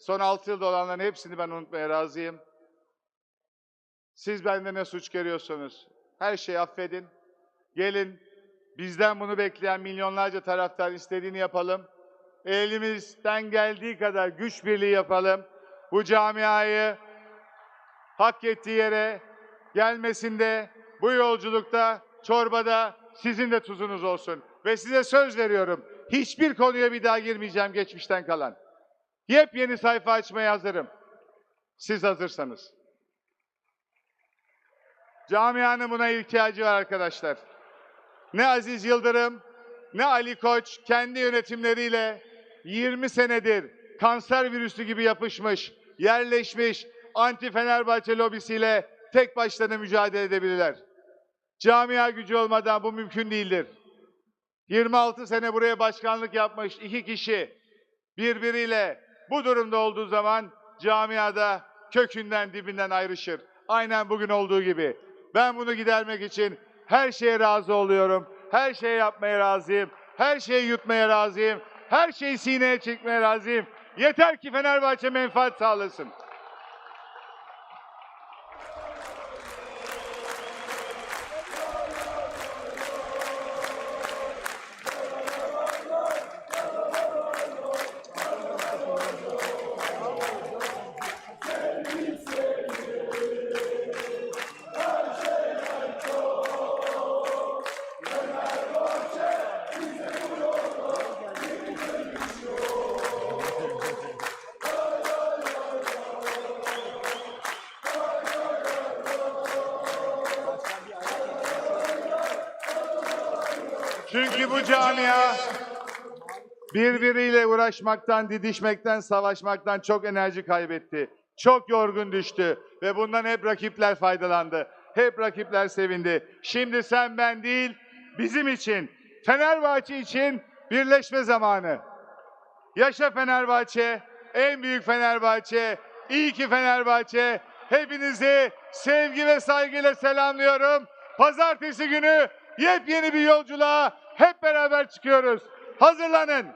Son 6 yılda olanların hepsini ben unutmaya razıyım. Siz benden ne suç görüyorsunuz? Her şeyi affedin. Gelin bizden bunu bekleyen milyonlarca taraftar istediğini yapalım. Elimizden geldiği kadar güç birliği yapalım. Bu camiayı hak ettiği yere gelmesinde, bu yolculukta, çorbada sizin de tuzunuz olsun. Ve size söz veriyorum, hiçbir konuya bir daha girmeyeceğim geçmişten kalan. Yepyeni sayfa açmaya hazırım. Siz hazırsanız. Camianın buna ihtiyacı var arkadaşlar. Ne Aziz Yıldırım, ne Ali Koç kendi yönetimleriyle 20 senedir kanser virüsü gibi yapışmış, yerleşmiş anti Fenerbahçe lobisiyle tek başlarına mücadele edebilirler. Camia gücü olmadan bu mümkün değildir. 26 sene buraya başkanlık yapmış iki kişi birbiriyle bu durumda olduğu zaman camiada kökünden dibinden ayrışır. Aynen bugün olduğu gibi. Ben bunu gidermek için her şeye razı oluyorum. Her şeyi yapmaya razıyım. Her şeyi yutmaya razıyım. Her şeyi sineye çekmeye razıyım. Yeter ki Fenerbahçe menfaat sağlasın. Çünkü bu camia birbiriyle uğraşmaktan, didişmekten, savaşmaktan çok enerji kaybetti. Çok yorgun düştü ve bundan hep rakipler faydalandı. Hep rakipler sevindi. Şimdi sen ben değil, bizim için, Fenerbahçe için birleşme zamanı. Yaşa Fenerbahçe, en büyük Fenerbahçe, iyi ki Fenerbahçe. Hepinizi sevgi ve saygıyla selamlıyorum. Pazartesi günü yepyeni bir yolculuğa hep beraber çıkıyoruz. Hazırlanın.